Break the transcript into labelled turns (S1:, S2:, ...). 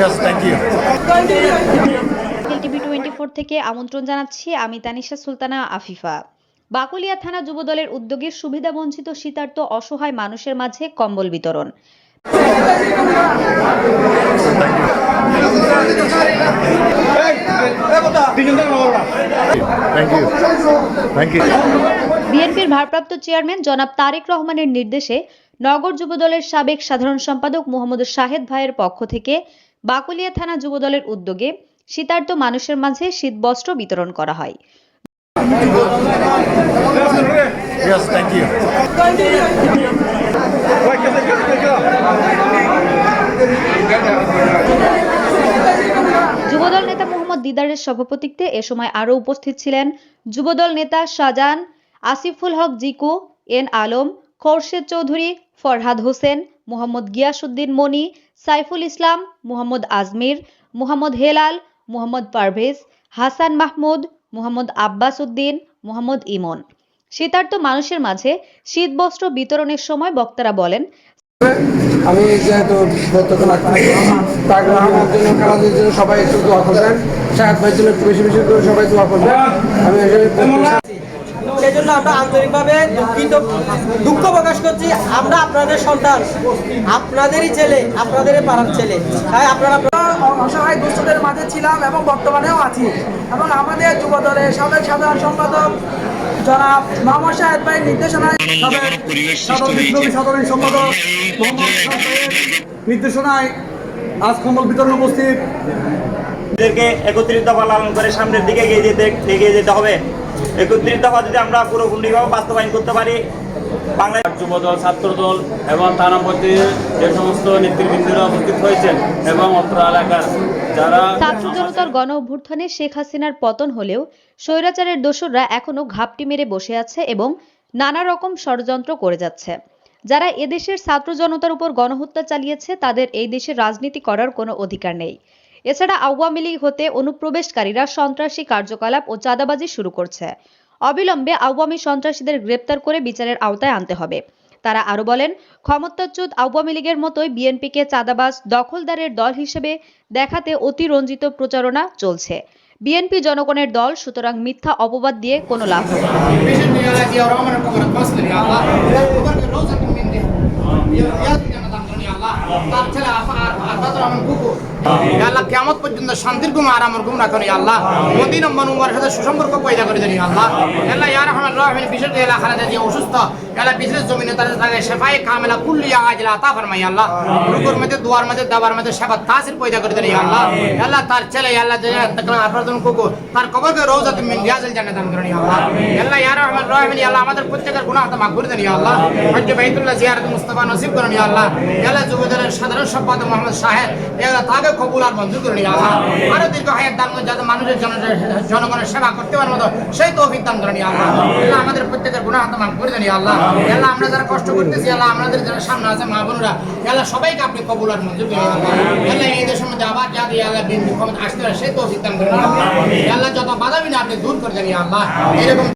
S1: Yes, thank you.
S2: TV twenty four থেকে আমন্ত্রণ জানাচ্ছি আমি তানিশা সুলতানা আফিফা বাকুলিয়া থানা যুবদলের উদ্যোগে সুবিধাবঞ্চিত শীতার্ত অসহায় মানুষের মাঝে কম্বল বিতরণ. বিএনপির ভারপ্রাপ্ত চেয়ারম্যান জনাব তারেক রহমানের নির্দেশে নগর যুবদলের সাবেক সাধারণ সম্পাদক মোহাম্মদ শাহেদ ভাইয়ের পক্ষ থেকে বাকুলিয়া থানা যুবদলের উদ্যোগে শীতার্ত মানুষের মাঝে শীতবস্ত্র বিতরণ করা হয়. যুবদল নেতা মোহাম্মদ দিদারের সভাপতিত্বে এ সময় আরও উপস্থিত ছিলেন যুবদল নেতা শাহজাহান আসিফুল হক জিকু এন আলম খোরশেদ চৌধুরী, ফরহাদ হোসেন, মোহাম্মদ গিয়াসউদ্দিন মনি, সাইফুল ইসলাম, মোহাম্মদ আজমির, মোহাম্মদ হেলাল, মোহাম্মদ পারভেজ, হাসান মাহমুদ, মোহাম্মদ আব্বাস উদ্দিন, মোহাম্মদ ইমন। শীতার্ত মানুষের মাঝে শীতবস্ত্র বিতরণের সময় বক্তারা বলেন,
S3: আমি যেহেতু সবাই একটু দোয়া করবেন। জন্য একটু বেশি বেশি করে সবাই দোয়া করবেন। আমি
S4: সেই জন্য আমরা আন্তরিকভাবে দুঃখিত দুঃখ প্রকাশ করছি। আমরা আপনাদের সন্তান আপনাদেরই ছেলে আপনাদেরই পাড়ার ছেলে। তাই আপনারা
S5: অসহায় দুস্থদের মাঝে ছিলাম এবং বর্তমানেও আছি। এবং আমাদের যুব দলের সাবেক সাধারণ সম্পাদক জনাব মোহাম্মদ সাহেব ভাইয়ের নির্দেশনায়
S6: সাধারণ বিপ্লবী সম্পাদক নির্দেশনায় আজ কম্বল বিতরণ উপস্থিত।
S7: একত্রিত দফা লালন করে সামনের দিকে এগিয়ে যেতে এগিয়ে যেতে হবে। একত্রিত দফা যদি আমরা পুরোপুরিভাবে বাস্তবায়ন করতে পারি বাংলা
S8: যুবদল ছাত্রদল এবং থানা পর্যায়ে যে সমস্ত নেতৃবৃন্দরা উপস্থিত হয়েছেন এবং অত্র এলাকার যারা
S2: ছাত্র জনতার গণ অভ্যুত্থানে শেখ হাসিনার পতন হলেও স্বৈরাচারের দোসররা এখনও ঘাপটি মেরে বসে আছে এবং নানা রকম ষড়যন্ত্র করে যাচ্ছে। যারা এদেশের ছাত্র জনতার উপর গণহত্যা চালিয়েছে তাদের এই দেশে রাজনীতি করার কোনো অধিকার নেই। এছাড়া আওয়ামী লীগ হতে অনুপ্রবেশকারীরা সন্ত্রাসী কার্যকলাপ ও চাঁদাবাজি শুরু করছে। অবিলম্বে আওয়ামী সন্ত্রাসীদের গ্রেপ্তার করে বিচারের আওতায় আনতে হবে। তারা আরও বলেন, ক্ষমতাচ্যুত আওয়ামী লীগের মতোই বিএনপিকে চাঁদাবাজ, দখলদারের দল হিসেবে দেখাতে অতিরঞ্জিত প্রচারণা চলছে। বিএনপি জনগণের দল, সুতরাং মিথ্যা অপবাদ দিয়ে কোনো লাভ হবে
S9: আল্লাহ কেমন পর্যন্ত শান্তির গুম আর আমার গুম না করি আল্লাহ মদিন মনুমার সাথে সুসম্পর্ক পয়দা করে দেনি আল্লাহ। আল্লাহ ইয়ার রহমান রহমান বিশেষ করে এলাকা যে অসুস্থ। আল্লাহ বিশেষ জমিনে তাদের থাকে সেফাই কামেলা কুল্লি আজলা আতা ফরমাই আল্লাহ। রুকুর মধ্যে দুয়ার মধ্যে দাবার মধ্যে সেবা তাসির পয়দা করে দেনি আল্লাহ। আল্লাহ তার ছেলে আল্লাহ যে তকলা আফরাদুন কুকু তার কবরকে রোজাত মিন রিয়াজুল জান্নাত দান করেনি আল্লাহ। আল্লাহ ইয়ার রহমান রহমান আল্লাহ আমাদের প্রত্যেকের গুনাহ তো মাফ করে দেনি আল্লাহ। হজ্জ বাইতুল্লাহ জিয়ারত মুস্তাফা নসিব করেনি আল্লাহ। আল্লাহ যুবদলের সাধারণ সম্পাদক মোহাম্মদ সাহেব আল্লাহ তাকে কবুল আর মঞ্জুর করে নিয়ে আল্লাহ আরও দীর্ঘ হায়াত দান যাতে মানুষের জন জনগণের সেবা করতে পারার মতো সেই তৌফিক দান করে নিয়ে আল্লাহ আল্লাহ আমাদের প্রত্যেকের গুণাহ তো মাফ করে দেন আল্লাহ। আল্লাহ, আমরা যারা কষ্ট করতেছি, আল্লাহ আমাদের যারা সামনে আছে, মা বোনরা আল্লাহ সবাইকে আপনি কবুল আর মঞ্জুর করে আল্লাহ আল্লাহ এই দেশের মধ্যে আবার যা দিয়ে আল্লাহ বিন ক্ষমতা আসতে পারে, সেই তৌফিক দান করে আল্লাহ আল্লাহ যত বাধা বিনা আপনি দূর করে দেন আল্লাহ। এরকম